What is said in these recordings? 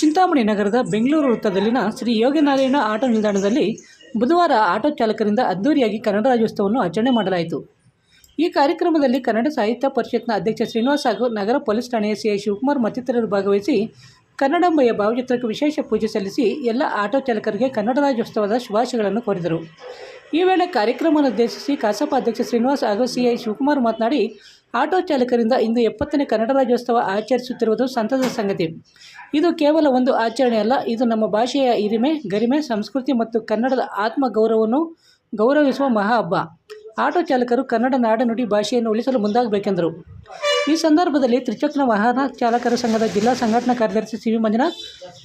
ಚಿಂತಾಮಣಿ ನಗರದ ಬೆಂಗಳೂರು ವೃತ್ತದಲ್ಲಿನ ಶ್ರೀ ಯೋಗನಾರಾಯಣ ಆಟೋ ನಿಲ್ದಾಣದಲ್ಲಿ ಬುಧವಾರ ಆಟೋ ಚಾಲಕರಿಂದ ಅದ್ದೂರಿಯಾಗಿ ಕನ್ನಡ ರಾಜ್ಯೋತ್ಸವವನ್ನು ಆಚರಣೆ ಮಾಡಲಾಯಿತು. ಈ ಕಾರ್ಯಕ್ರಮದಲ್ಲಿ ಕನ್ನಡ ಸಾಹಿತ್ಯ ಪರಿಷತ್ನ ಅಧ್ಯಕ್ಷ ಶ್ರೀನಿವಾಸ್ ಹಾಗೂ ನಗರ ಪೊಲೀಸ್ ಠಾಣೆಯ ಸಿಐ ಶಿವಕುಮಾರ್ ಮತ್ತಿತರರು ಭಾಗವಹಿಸಿ ಕನ್ನಡಂಬೆಯ ಭಾವಚಿತ್ರಕ್ಕೆ ವಿಶೇಷ ಪೂಜೆ ಸಲ್ಲಿಸಿ ಎಲ್ಲ ಆಟೋ ಚಾಲಕರಿಗೆ ಕನ್ನಡ ರಾಜ್ಯೋತ್ಸವದ ಶುಭಾಶಯಗಳನ್ನು ಕೋರಿದರು. ಈ ವೇಳೆ ಕಾರ್ಯಕ್ರಮವನ್ನು ಉದ್ದೇಶಿಸಿ ಕಸಾಪ ಅಧ್ಯಕ್ಷ ಶ್ರೀನಿವಾಸ್ ಹಾಗೂ ಸಿಐ ಶಿವಕುಮಾರ್ ಮಾತನಾಡಿ, ಆಟೋ ಚಾಲಕರಿಂದ ಇಂದು ಎಪ್ಪತ್ತನೇ ಕನ್ನಡ ರಾಜ್ಯೋತ್ಸವ ಆಚರಿಸುತ್ತಿರುವುದು ಸಂತಸದ ಸಂಗತಿ. ಇದು ಕೇವಲ ಒಂದು ಆಚರಣೆಯಲ್ಲ ಇದು ನಮ್ಮ ಭಾಷೆಯ ಹಿರಿಮೆ, ಗರಿಮೆ, ಸಂಸ್ಕೃತಿ ಮತ್ತು ಕನ್ನಡದ ಆತ್ಮ ಗೌರವವನ್ನು ಗೌರವಿಸುವ ಮಹಾ ಹಬ್ಬ ಆಟೋ ಚಾಲಕರು ಕನ್ನಡ ನಾಡನುಡಿ ಭಾಷೆಯನ್ನು ಉಳಿಸಲು ಮುಂದಾಗಬೇಕೆಂದರು. ಈ ಸಂದರ್ಭದಲ್ಲಿ ತ್ರಿಚಕ್ರ ವಾಹನ ಚಾಲಕರ ಸಂಘದ ಜಿಲ್ಲಾ ಸಂಘಟನಾ ಕಾರ್ಯದರ್ಶಿ C V Manjunath,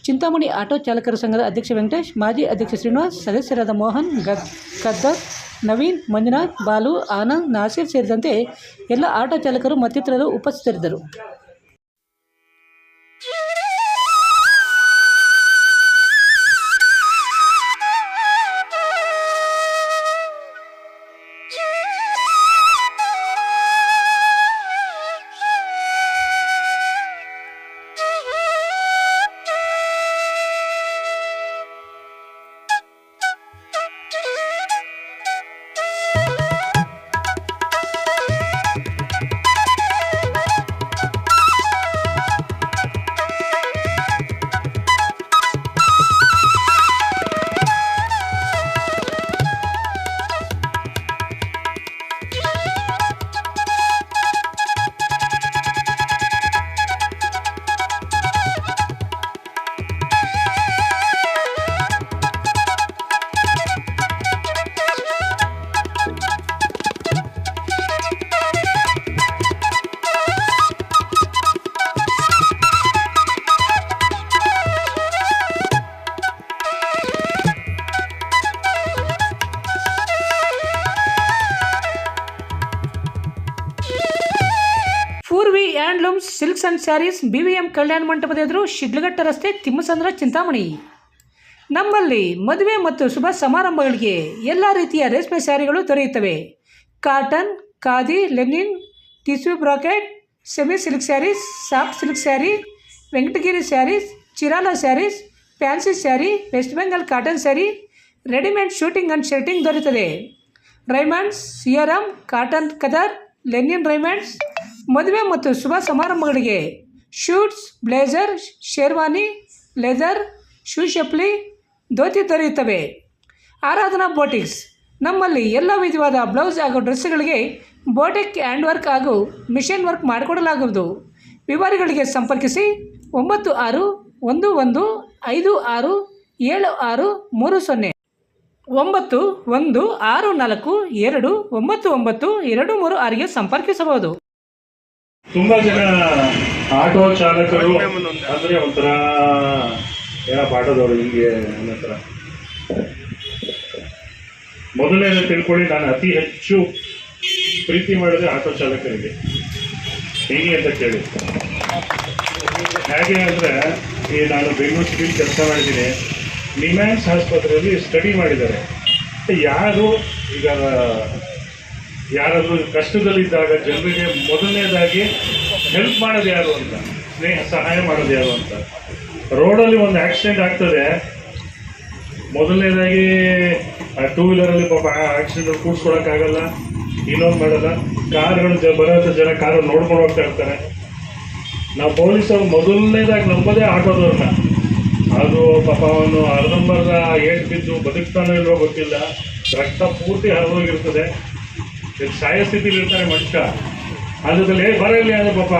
Chintamani auto ಚಾಲಕರ ಸಂಘದ ಅಧ್ಯಕ್ಷ ವೆಂಕಟೇಶ್, ಮಾಜಿ ಅಧ್ಯಕ್ಷ ಶ್ರೀನಿವಾಸ್, ಸದಸ್ಯರಾದ ಮೋಹನ್, ಗದ್ ಖದ್ದರ್ ನವೀನ್, ಮಂಜುನಾಥ್, ಬಾಲು, ಆನಂದ್, ನಾಸೀರ್ ಸೇರಿದಂತೆ ಎಲ್ಲ ಆಟೋ ಚಾಲಕರು ಮತ್ತಿತರರು ಉಪಸ್ಥಿತರಿದ್ದರು. Silks and sarees B V M ಕಲ್ಯಾಣ ಮಂಟಪದ ಎದುರು ಶಿಡ್ಲಘಟ್ಟ ರಸ್ತೆ ತಿಮ್ಮಸಂದ್ರ ಚಿಂತಾಮಣಿ. ನಮ್ಮಲ್ಲಿ ಮದುವೆ ಮತ್ತು ಶುಭ ಸಮಾರಂಭಗಳಿಗೆ ಎಲ್ಲ ರೀತಿಯ ರೇಷ್ಮೆ ಸ್ಯಾರಿಗಳು ದೊರೆಯುತ್ತವೆ. Cotton, khadi, linen tissue brocade, semi silk saris, soft silk sari, Venkatagiri saris, Chirala saris, fancy sari, West Bengal cotton sari, readymade suiting and shirting ದೊರೆಯುತ್ತದೆ. Raymonds, Siyaram, cotton khaddar, linen Raymonds ಮದುವೆ ಮತ್ತು ಶುಭ ಸಮಾರಂಭಗಳಿಗೆ suits, blazer, sherwani, leather shoe ಚಪ್ಪಲಿ ಧೋತಿ ದೊರೆಯುತ್ತವೆ. ಆರಾಧನಾ ಬೋಟಿಕ್ಸ್. ನಮ್ಮಲ್ಲಿ ಎಲ್ಲ ವಿಧವಾದ ಬ್ಲೌಸ್ ಹಾಗೂ ಡ್ರೆಸ್ಗಳಿಗೆ ಬೋಟಿಕ್ ಹ್ಯಾಂಡ್ ವರ್ಕ್ ಹಾಗೂ ಮಿಷನ್ ವರ್ಕ್ ಮಾಡಿಕೊಡಲಾಗುವುದು. ವಿವರಗಳಿಗೆ ಸಂಪರ್ಕಿಸಿ ಒಂಬತ್ತು ಆರು ಒಂದು ಒಂದು ಐದು ಆರು ಏಳು ಆರು ಮೂರು ಸೊನ್ನೆ. ಒಂಬತ್ತು ಒಂದು ಆರು ನಾಲ್ಕು ಎರಡು ಒಂಬತ್ತು ಒಂಬತ್ತು ಎರಡು ಮೂರು ಆರಿಗೆ ಸಂಪರ್ಕಿಸಬಹುದು. ತುಂಬಾ ಜನ ಆಟೋ ಚಾಲಕರು ಅಂದ್ರೆ ಒಂಥರ ಏನಪ್ಪ ಆಟೋದವರು ಹಿಂಗೆ ಅನ್ನತ್ರ. ಮೊದಲನೇ ತಿಳ್ಕೊಳ್ಳಿ ನಾನು ಅತಿ ಹೆಚ್ಚು ಪ್ರೀತಿ ಮಾಡಿದ್ರೆ ಆಟೋ ಚಾಲಕರಿಗೆ. ಹೇಗೆ ಅಂತ ಕೇಳಿ. ಹೇಗೆ ಅಂದರೆ ಈ ನಾನು ಬೆಂಗಳೂರು ಸಿಟಿಲಿ ಕೆಲಸ ಮಾಡಿದ್ದೀನಿ. ನಿಮ್ಯಾನ್ಸ್ ಆಸ್ಪತ್ರೆಯಲ್ಲಿ ಸ್ಟಡಿ ಮಾಡಿದ್ದಾರೆ. ಯಾರು ಈಗ ಯಾರಾದರೂ ಕಷ್ಟದಲ್ಲಿದ್ದಾಗ ಜನರಿಗೆ ಮೊದಲನೇದಾಗಿ ಹೆಲ್ಪ್ ಮಾಡೋದು ಯಾರು ಅಂತ, ಸ್ನೇಹ, ಸಹಾಯ ಮಾಡೋದು ಯಾರು ಅಂತ. ರೋಡಲ್ಲಿ ಒಂದು ಆಕ್ಸಿಡೆಂಟ್ ಆಗ್ತದೆ. ಮೊದಲನೇದಾಗಿ ಟೂ ವೀಲರಲ್ಲಿ ಪಾಪ ಆಕ್ಸಿಡೆಂಟ್ ಕೂಡ್ಸ್ಕೊಳಕ್ಕಾಗಲ್ಲ ಇನ್ನೊಂದು ಮಾಡಲ್ಲ. ಕಾರ್ಗಳು ಜ, ಬರೋಂಥ ಜನ ಕಾರು ನೋಡ್ಕೊಂಡು ಹೋಗ್ತಾ ಇರ್ತಾರೆ. ನಾವು ಪೊಲೀಸರು ಮೊದಲನೇದಾಗಿ ನಂಬೋದೇ ಆಟೋದವ್ರನ್ನ. ಅದು ಪಾಪ ಅವನು ಅರ್ಧಂಬರ್ಧ ಏಟ್ ಬಿದ್ದು ಬದುಕ್ತಾನೋ ಇಲ್ವೋ ಗೊತ್ತಿಲ್ಲ. ರಕ್ತ ಪೂರ್ತಿ ಹರಿದೋಗಿರ್ತದೆ. ಸಾಯ ಸ್ಥಿತಿಲಿ ಇರ್ತಾರೆ ಮನುಷ್ಯ. ಅದರಲ್ಲಿ ಬರಲಿ ಅಂದ್ರೆ ಪಾಪ.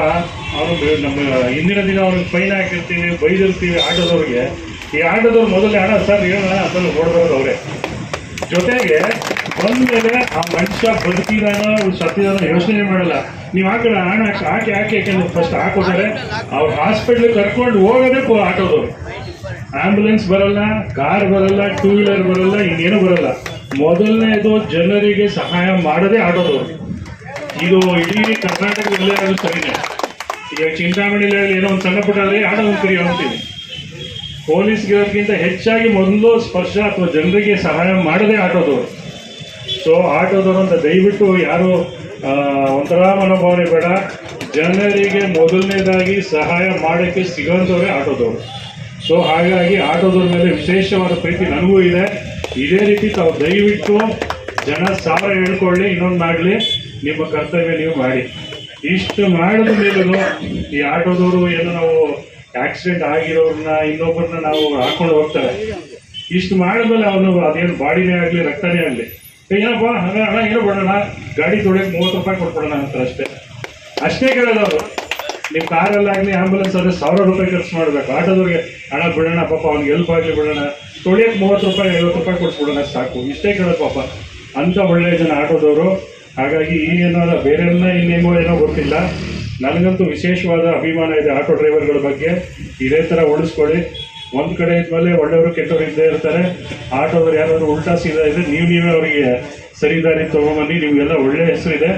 ಅವನು ನಮ್ಮ ಹಿಂದಿನ ದಿನ ಅವ್ರಿಗೆ ಫೈನ್ ಹಾಕಿರ್ತೀವಿ, ಬೈದಿರ್ತೀವಿ ಆಟೋದವ್ರಿಗೆ. ಈ ಆಟೋದವ್ರು ಮೊದಲೇ ಹಣ ಸರ್, ಹೇಳೋಣ ಅದನ್ನು ಹೊಡೆದವ್ರು ಅವರೇ. ಜೊತೆಗೆ, ಬಂದ್ಮೇಲೆ ಆ ಮನುಷ್ಯ ಬದುಕಿದಾನೋ ಸತ್ತಿದಾನೋ ಯೋಚನೆ ಮಾಡಲ್ಲ. ನೀವು ಹಾಕೋಣ ಹಣ ಹಾಕಿ ಹಾಕಿ ಯಾಕೆಂದ್ರೆ ಫಸ್ಟ್ ಹಾಕೋತಾರೆ ಅವ್ರು ಹಾಸ್ಪಿಟ್ಲ್ ಕರ್ಕೊಂಡು ಹೋಗೋದೇ ಆಟೋದವ್ರು. ಆಂಬುಲೆನ್ಸ್ ಬರಲ್ಲ ಕಾರ್ ಬರಲ್ಲ ಟೂ ವೀಲರ್ ಬರಲ್ಲ, ಇನ್ನೇನು ಬರಲ್ಲ. ಮೊದಲನೇದು ಜನರಿಗೆ ಸಹಾಯ ಮಾಡದೆ ಆಡೋದು ಇದು ಇಡೀ ಕರ್ನಾಟಕದಲ್ಲೇ ಅದು ಸರಿನೇ. ಈಗ ಚಿಂತಾಮಣಿಯಲ್ಲಿ ಏನೋ ಒಂದು ಸಣ್ಣ ಪುಟ್ಟಾದ್ರೆ ಆಟೋ ಕರಿ ಹೋಗ್ತೀವಿ ಪೊಲೀಸ್ಗಿರೋದ್ಕಿಂತ ಹೆಚ್ಚಾಗಿ ಮೊದಲು ಸ್ಪರ್ಶ ಅಥವಾ ಜನರಿಗೆ ಸಹಾಯ ಮಾಡದೆ ಆಟೋದವ್ರು ಸೊ ಆಟೋದವರು ಅಂತ ದಯವಿಟ್ಟು ಯಾರು ಒಂಥರ ಮನೋಭಾವನೆ ಬೇಡ. ಜನರಿಗೆ ಮೊದಲನೇದಾಗಿ ಸಹಾಯ ಮಾಡೋಕ್ಕೆ ಸಿಗೋಂಥವ್ರೆ ಆಟೋದವರು. ಸೊ ಹಾಗಾಗಿ ಆಟೋದವ್ರ ಮೇಲೆ ವಿಶೇಷವಾದ ಪ್ರೀತಿ ನನಗೂ ಇದೆ. ಇದೇ ರೀತಿ ತಾವು ದಯವಿಟ್ಟು ಜನ ಸಾವಿರ ಹೇಳ್ಕೊಳ್ಳಿ, ಇನ್ನೊಂದು ಮಾಡಲಿ. ನಿಮ್ಮ ಕರ್ತವ್ಯ ನೀವು ಮಾಡಿ. ಇಷ್ಟು ಮಾಡಿದ ಮೇಲೂ ಈ ಆಟೋದವರು ಏನು ನಾವು ಆಕ್ಸಿಡೆಂಟ್ ಆಗಿರೋರನ್ನ ಇನ್ನೊಬ್ಬರನ್ನ ನಾವು ಹಾಕೊಂಡು ಹೋಗ್ತಾರೆ. ಇಷ್ಟು ಮಾಡಿದ್ಮೇಲೆ ಅವನು ಅದೇನು ಬಾಡಿನೇ ಆಗಲಿ, ರಕ್ತನೇ ಆಗಲಿ. ಏನಪ್ಪ? ಹಣ ಹಣ ಏನೋ ಬಿಡೋಣ ಗಾಡಿ ತೊಳೆಯಕ್ಕೆ ಮೂವತ್ತು ರೂಪಾಯಿ ಕೊಟ್ಬಿಡೋಣ ಅಂತ ಅಷ್ಟೇ. ಅಷ್ಟೇ ಕೇಳೋದು ಅವರು. ನಿಮ್ಮ ಕಾರಲ್ಲಾಗಲಿ ಆಂಬುಲೆನ್ಸ್ ಆದರೆ ಸಾವಿರ ರೂಪಾಯಿ ಖರ್ಚು ಮಾಡಬೇಕು. ಆಟೋದವ್ರಿಗೆ ಹಣ ಬಿಡೋಣ, ಪಾಪ ಅವ್ನಿಗೆ ಎಲ್ಪ್ ಆಗಲಿ ಬಿಡೋಣ. ತೊಳೆಯಕ್ಕೆ ಮೂವತ್ತು ರೂಪಾಯಿ, ಐವತ್ತು ರೂಪಾಯಿ ಕೊಟ್ಬಿಡೋಣ, ಸಾಕು. ಇಷ್ಟೇ ಕೇಳೋದು ಪಾಪ. ಅಂಥ ಒಳ್ಳೆಯ ಜನ ಆಟೋದವರು. ಹಾಗಾಗಿ ಈ ಏನಾರ ಬೇರೆಲ್ಲ ಇನ್ನೇಮೋ ಏನೋ ಗೊತ್ತಿಲ್ಲ. ನನಗಂತೂ ವಿಶೇಷವಾದ ಅಭಿಮಾನ ಇದೆ ಆಟೋ ಡ್ರೈವರ್ಗಳ ಬಗ್ಗೆ. ಇದೇ ಥರ ಉಳಿಸ್ಕೊಳ್ಳಿ. ಒಂದು ಕಡೆ ಇದ್ಮೇಲೆ ಒಳ್ಳೆಯವರು ಕೆಟ್ಟವರು ಇದ್ದೇ ಇರ್ತಾರೆ. ಆಟೋದವ್ರು ಯಾರಾದರೂ ಉಲ್ಟಾ ಸೀದಾ ಇದ್ರೆ ನೀವು ನೀವೇ ಅವರಿಗೆ ಸರಿದಾರಿ ತೊಗೊಂಬನ್ನಿ. ನಿಮಗೆಲ್ಲ ಒಳ್ಳೆ ಇದೆ.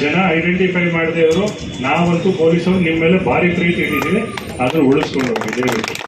ಜನ ಐಡೆಂಟಿಫೈ ಮಾಡದೇ ಅವರು ನಾವಂತೂ ಪೊಲೀಸರು ನಿಮ್ಮ ಮೇಲೆ ಭಾರಿ ಪ್ರೀತಿ ಇಟ್ಟಿದ್ದೀವಿ. ಅದನ್ನು ಉಳಿಸ್ಕೊಂಡು ಹೋಗಿ.